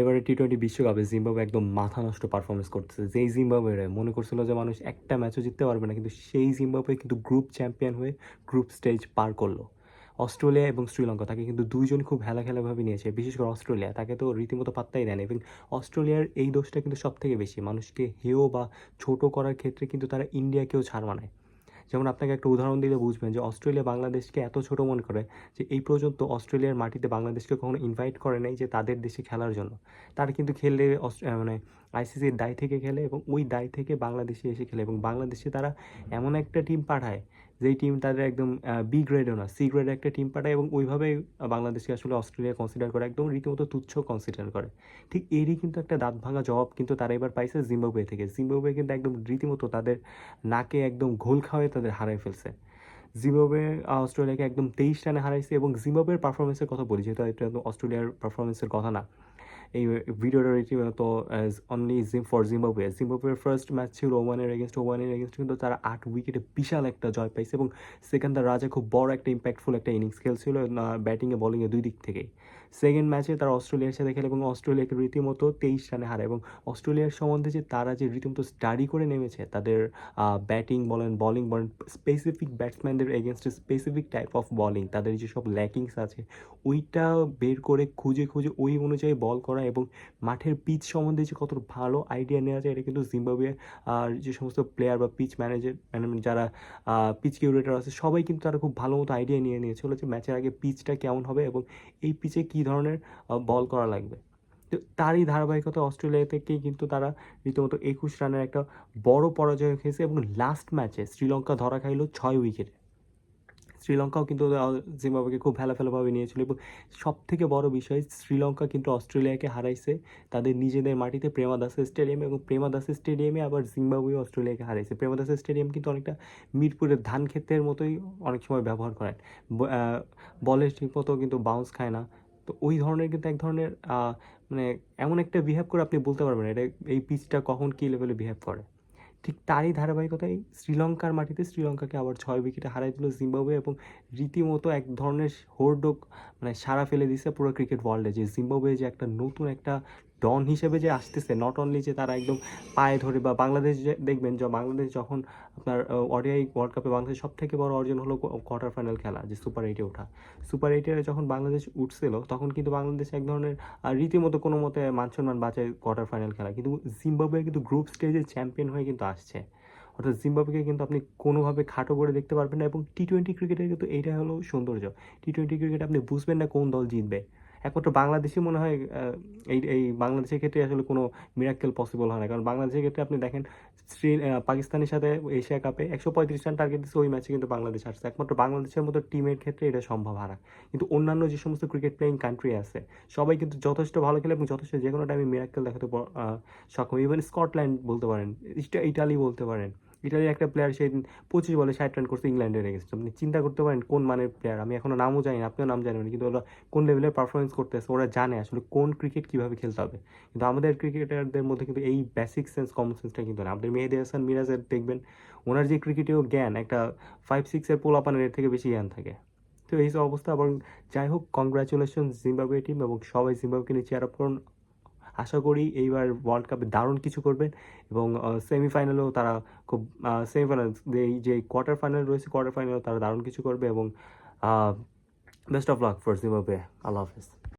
এবারে T twenty বিশ্বকাপে Zimbabwe একদম মাথা নষ্ট পারফরমেন্স করতেছে। যেই জিম্বাবুয়ে মনে করছিল যে মানুষ একটা ম্যাচও জিততে পারবে না, কিন্তু সেই জিম্বাবুয়ে কিন্তু গ্রুপ চ্যাম্পিয়ন হয়ে গ্রুপ স্টেজ পার করল। অস্ট্রেলিয়া এবং শ্রীলঙ্কা তাকে কিন্তু দুইজন খুব হেলা খেলাভাবে নিয়েছে, বিশেষ করে অস্ট্রেলিয়া। তাকে তো রীতিমতো পাত্তাই দেয় না এবং অস্ট্রেলিয়ার এই দোষটা কিন্তু সব থেকে বেশি। মানুষকে হেয় বা ছোট করার ক্ষেত্রে কিন্তু তারা ইন্ডিয়াকেও ছাড় মানায়। যেমন আপনাকে একটা উদাহরণ দিলে বুঝবেন যে অস্ট্রেলিয়া বাংলাদেশকে এত ছোট মনে করে যে এই পর্যন্ত অস্ট্রেলিয়ার মাটিতে বাংলাদেশকে কখনো ইনভাইট করে নাই যে তাদের দেশে খেলার জন্য। তারা কিন্তু খেললে মানে আইসিসির দায় থেকে খেলে এবং ওই দায় থেকে বাংলাদেশে এসে খেলে এবং বাংলাদেশে তারা এমন একটা টিম পাঠায় যেই টিম তাদের একদম বি গ্রেডও না সি গ্রেডের একটা টিম পাঠায় এবং ওইভাবেই বাংলাদেশকে আসলে অস্ট্রেলিয়া কনসিডার করে, একদম রীতিমতো তুচ্ছ কনসিডার করে। ঠিক এরই কিন্তু একটা দাঁত ভাঙা জবাব কিন্তু তারা এবার পাইছে জিম্বাবুয়ে থেকে। জিম্বাবুয়ে কিন্তু একদম রীতিমতো তাদের নাকে একদম ঘোল খাওয়ায় তাদের হারাই ফেলছে। জিম্বাবুয়ে অস্ট্রেলিয়াকে একদম তেইশ রানে হারাইছে এবং জিম্বাবুয়ের পারফরমেন্সের কথা বলি, যেহেতু এটা অস্ট্রেলিয়ার পারফরমেন্সের কথা না। এই ভিডিওটা রীতিমতো অনলি জিম ফর জিম্বাবুয়ে জিম্বাবুয়ের ফার্স্ট ম্যাচ ছিল ওমানের এগেনস্ট ওমানের এগেনস্ট কিন্তু তারা আট উইকেটে বিশাল একটা জয় পাইছে এবং সেকেন্ডার রাজা খুব বড় একটা ইম্প্যাক্টফুল একটা ইনিংস খেলছিল ব্যাটিংয়ে বলিংয়ে দুই দিক থেকেই। সেকেন্ড ম্যাচে তারা অস্ট্রেলিয়ার সাথে খেলে এবং অস্ট্রেলিয়াকে রীতিমতো তেইশ রানে হারে এবং অস্ট্রেলিয়ার সম্বন্ধে যে তারা যে রীতিমতো স্টাডি করে নেমেছে, তাদের ব্যাটিং বলেন বলিং বলেন স্পেসিফিক ব্যাটসম্যানদের এগেনস্টে স্পেসিফিক টাইপ অফ বলিং তাদের যেসব ল্যাকিংস আছে, ওইটা বের করে খুঁজে খুঁজে ওই অনুযায়ী বল করা এবং মাঠের পিচ সম্বন্ধে যে কত ভালো আইডিয়া নেওয়া যায়, এটা কিন্তু জিম্বাবুয়ে আর যে সমস্ত প্লেয়ার বা পিচ ম্যানেজার ম্যানেজমেন্ট যারা পিচ কিউরেটার আছে, সবাই কিন্তু তারা খুব ভালো মতো আইডিয়া নিয়ে নিয়েছিল যে ম্যাচের আগে পিচটা কেমন হবে এবং এই পিচে কী ধরনের বল করা লাগবে। তো তারই ধারাবাহিকতা অস্ট্রেলিয়া থেকেই কিন্তু তারা রীতিমতো একুশ রানের একটা বড় পরাজয় খেয়েছে এবং লাস্ট ম্যাচে শ্রীলঙ্কা ধরা খাইলো ছয় উইকেটে শ্রীলঙ্কাও কিন্তু আহ, জিম্বাবুয়েকে খুব ফেলাফেলাভাবে নিয়েছিল এবং সব থেকে বড় বিষয় শ্রীলঙ্কা কিন্তু অস্ট্রেলিয়াকে হারাইছে তাদের নিজেদের মাটিতে প্রেমাদাসের স্টেডিয়ামে এবং প্রেমাদাসের স্টেডিয়ামে আবার জিম্বাবুয়ে অস্ট্রেলিয়াকে হারাইছে। প্রেমাদাসের স্টেডিয়াম কিন্তু অনেকটা মিরপুরের ধান ক্ষেতের মতোই অনেক সময় ব্যবহার করেন। বলের ঠিকমতো কিন্তু বাউন্স খায় না। তো ওই ধরনের কিন্তু এক ধরনের মানে এমন একটা বিহেভ করে আপনি বলতে পারবেন এটা এই পিচটা কখন কী লেভেলে বিহেভ করে। ঠিক তারই ধারাবাহিকতায় শ্রীলঙ্কার মাটিতে শ্রীলঙ্কাকে আবার ছয় উইকেটে হারাই দিল জিম্বাবুয়ে এবং রীতিমতো এক ধরনের হোর্ডোক মানে সারা ফেলে দিছে পুরো ক্রিকেট ওয়ার্ল্ডে যে জিম্বাবুয়ে যে একটা নতুন একটা ডন হিসেবে যে আসতেছে নট অনলি যে তারা একদম পায়ে ধরে বা বাংলাদেশ দেখবেন যে বাংলাদেশ যখন আপনার ওডিআই ওয়ার্ল্ড কাপে বাংলাদেশ সব থেকে বড় অর্জন হলো কোয়ার্টার ফাইনাল খেলা, যে সুপার এইটে ওঠা। সুপার এইটে যখন বাংলাদেশ উঠছিল, তখন কিন্তু বাংলাদেশ এক ধরনের রীতিমতো কোনো মতে মান সম্মান বাঁচায় কোয়ার্টার ফাইনাল খেলা। কিন্তু জিম্বাবুয়ে কিন্তু গ্রুপ স্টেজে চ্যাম্পিয়ন হয়ে কিন্তু আসছে। অর্থাৎ জিম্বাবুকে কিন্তু আপনি কোনোভাবে খাটো করে দেখতে পারবেন না এবং টি টোয়েন্টি ক্রিকেটের কিন্তু এইটাই হলো সৌন্দর্য। টি টোয়েন্টি ক্রিকেটে আপনি বুঝবেন না কোন দল জিতবে। একমাত্র বাংলাদেশই মনে হয় এই এই বাংলাদেশের ক্ষেত্রে আসলে কোনো মিরাক্কেল পসিবল হয় না। কারণ বাংলাদেশের ক্ষেত্রে আপনি দেখেন শ্রী পাকিস্তানের সাথে এশিয়া কাপে একশো পঁয়ত্রিশ রান টার্গেট দিচ্ছে ওই ম্যাচে কিন্তু বাংলাদেশ আসছে একমাত্র বাংলাদেশের মতো টিমের ক্ষেত্রে এটা সম্ভব হারা। কিন্তু অন্যান্য যে সমস্ত ক্রিকেট প্লেয়িং কান্ট্রি আছে, সবাই কিন্তু যথেষ্ট ভালো খেলে এবং যথেষ্ট যে কোনো টাইমে মিরাক্কেল দেখাতে সক্ষম। ইভেন স্কটল্যান্ড বলতে পারেন ইটালি বলতে পারেন। ইটালির একটা প্লেয়ার সেই দিন পঁচিশ বলে ষাট রান করছে ইংল্যান্ডের এগেনস্ট আপনি চিন্তা করতে পারেন কোন মানের প্লেয়ার আমি এখনও নামও জানি না, আপনিও নাম জানেন কিন্তু ওরা কোন লেভেলের পারফরমেন্স করতেছে ওরা জানে আসলে কোন ক্রিকেট কীভাবে খেলতে হবে। কিন্তু আমাদের ক্রিকেটারদের মধ্যে কিন্তু এই বেসিক সেন্স কমন সেন্সটা কিন্তু না। আমাদের মেহেদি হাসান মিরাজের দেখবেন, ওনার যে ক্রিকেটেও জ্ঞান, একটা ফাইভ সিক্সের পোলাপানের এর থেকে বেশি জ্ঞান থাকে। তো এই সব অবস্থা, এবং যাই হোক কংগ্রাচুলেশন জিম্বাবুয়ে টিম এবং সবাই জিম্বাবুকে নিয়ে চেয়ার আপ করুন। আশা করি এইবার ওয়ার্ল্ড কাপে দারুণ কিছু করবেন এবং সেমিফাইনালেও তারা খুব সেমিফাইনাল এই যে কোয়ার্টার ফাইনাল রয়েছে কোয়ার্টার ফাইনালেও তারা দারুণ কিছু করবে এবং best of luck for Zimbabwe আল্লাহ হাফেজ।